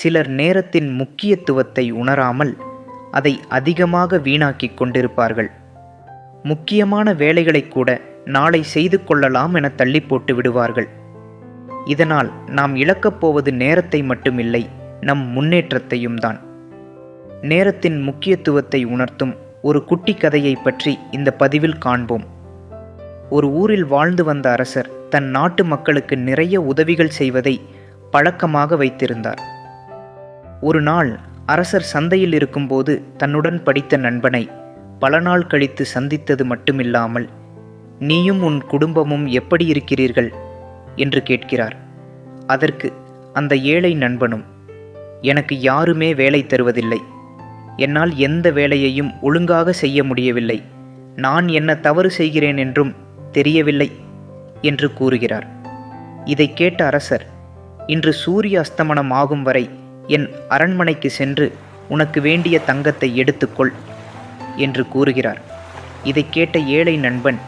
சிலர் நேரத்தின் முக்கியத்துவத்தை உணராமல் அதை அதிகமாக வீணாக்கிக் கொண்டிருப்பார்கள். முக்கியமான வேலைகளை கூட நாளை செய்து கொள்ளலாம் என தள்ளி போட்டு விடுவார்கள். இதனால் நாம் இழக்கப் போவது நேரத்தை மட்டுமில்லை நம் முன்னேற்றத்தையும் தான். நேரத்தின் முக்கியத்துவத்தை உணர்த்தும் ஒரு குட்டி கதையை பற்றி இந்த பதிவில் காண்போம். ஒரு ஊரில் வாழ்ந்து வந்த அரசர் தன் நாட்டு மக்களுக்கு நிறைய உதவிகள் செய்வதை பழக்கமாக வைத்திருந்தார். ஒரு நாள் அரசர் சந்தையில் இருக்கும்போது தன்னுடன் படித்த நண்பனை பல நாள் கழித்து சந்தித்தது மட்டுமில்லாமல் நீயும் உன் குடும்பமும் எப்படி இருக்கிறீர்கள்? என்று கேட்கிறார். அதற்கு அந்த ஏழை நண்பனும் எனக்கு யாருமே வேலை தருவதில்லை. என்னால் எந்த வேலையையும் ஒழுங்காக செய்ய முடியவில்லை. நான் என்ன தவறு செய்கிறேன் என்றும் தெரியவில்லை என்று கூறுகிறார். இதை கேட்ட அரசர் இன்று சூரிய அஸ்தமனம் ஆகும் வரை என் அரண்மனைக்கு சென்று உனக்கு வேண்டிய தங்கத்தை எடுத்துக்கொள் என்று கூறுகிறார். இதை கேட்ட ஏழை நண்பன்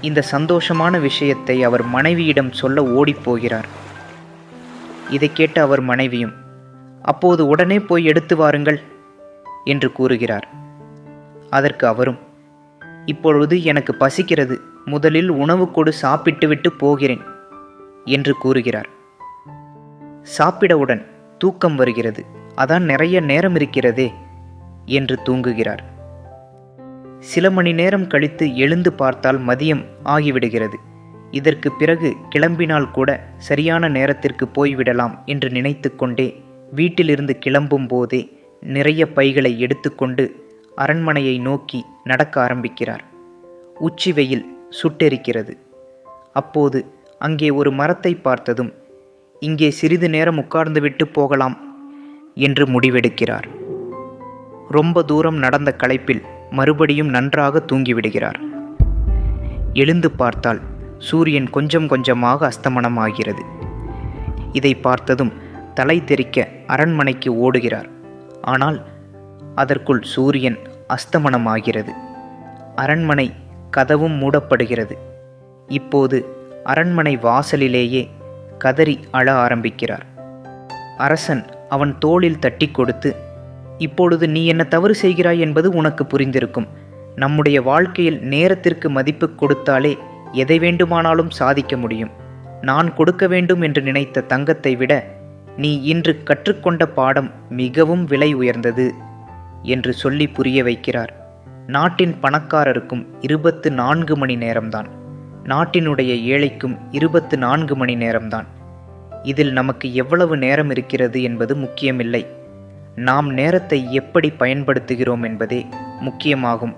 இந்த சந்தோஷமான விஷயத்தை அவர் மனைவியிடம் சொல்ல ஓடிப்போகிறார் இதை கேட்ட அவர் மனைவியும் அப்போது உடனே போய் எடுத்து வாருங்கள் என்று கூறுகிறார். அதற்கு அவரும் இப்பொழுது எனக்கு பசிக்கிறது முதலில் உணவு கொடு சாப்பிட்டுவிட்டு போகிறேன் என்று கூறுகிறார். சாப்பிடவுடன் தூக்கம் வருகிறது. அதான் நிறைய நேரம் இருக்கிறதே என்று தூங்குகிறார். சில மணி நேரம் கழித்து எழுந்து பார்த்தால் மதியம் ஆகிவிடுகிறது. இதற்கு பிறகு கிளம்பினால் கூட சரியான நேரத்திற்கு போய்விடலாம் என்று நினைத்து கொண்டே வீட்டிலிருந்து கிளம்பும் போதே நிறைய பைகளை எடுத்துக்கொண்டு அரண்மனையை நோக்கி நடக்க ஆரம்பிக்கிறார். உச்சி வெயில் சுட்டெரிக்கிறது. அப்போது அங்கே ஒரு மரத்தை பார்த்ததும் இங்கே சிறிது நேரம் உட்கார்ந்துவிட்டு போகலாம் என்று முடிவெடுக்கிறார். ரொம்ப தூரம் நடந்த களைப்பில் மறுபடியும் நன்றாக தூங்கிவிடுகிறார். எழுந்து பார்த்தால் சூரியன் கொஞ்சம் கொஞ்சமாக அஸ்தமனமாகிறது. இதை பார்த்ததும் தலை தெறிக்க அரண்மனைக்கு ஓடுகிறார். ஆனால் அதற்குள் சூரியன் அஸ்தமனமாகிறது. அரண்மனை கதவும் மூடப்படுகிறது. இப்போது அரண்மனை வாசலிலேயே கதறி அழ ஆரம்பிக்கிறார். அரசன் அவன் தோளில் தட்டி கொடுத்து இப்பொழுது நீ என்ன தவறு செய்கிறாய் என்பது உனக்கு புரிந்திருக்கும். நம்முடைய வாழ்க்கையில் நேரத்திற்கு மதிப்பு கொடுத்தாலே எதை வேண்டுமானாலும் சாதிக்க முடியும். நான் கொடுக்க வேண்டும் என்று நினைத்த தங்கத்தை விட நீ இன்று கற்றுக்கொண்ட பாடம் மிகவும் விலை உயர்ந்தது என்று சொல்லி புரிய வைக்கிறார். நாட்டின் பணக்காரருக்கும் இருபத்து நான்கு மணி நேரம்தான். நாட்டினுடைய ஏழைக்கும் இருபத்து நான்கு மணி நேரம்தான். இதில் நமக்கு எவ்வளவு நேரம் இருக்கிறது என்பது முக்கியமில்லை. நாம் நேரத்தை எப்படி பயன்படுத்துகிறோம் என்பதே முக்கியமாகும்.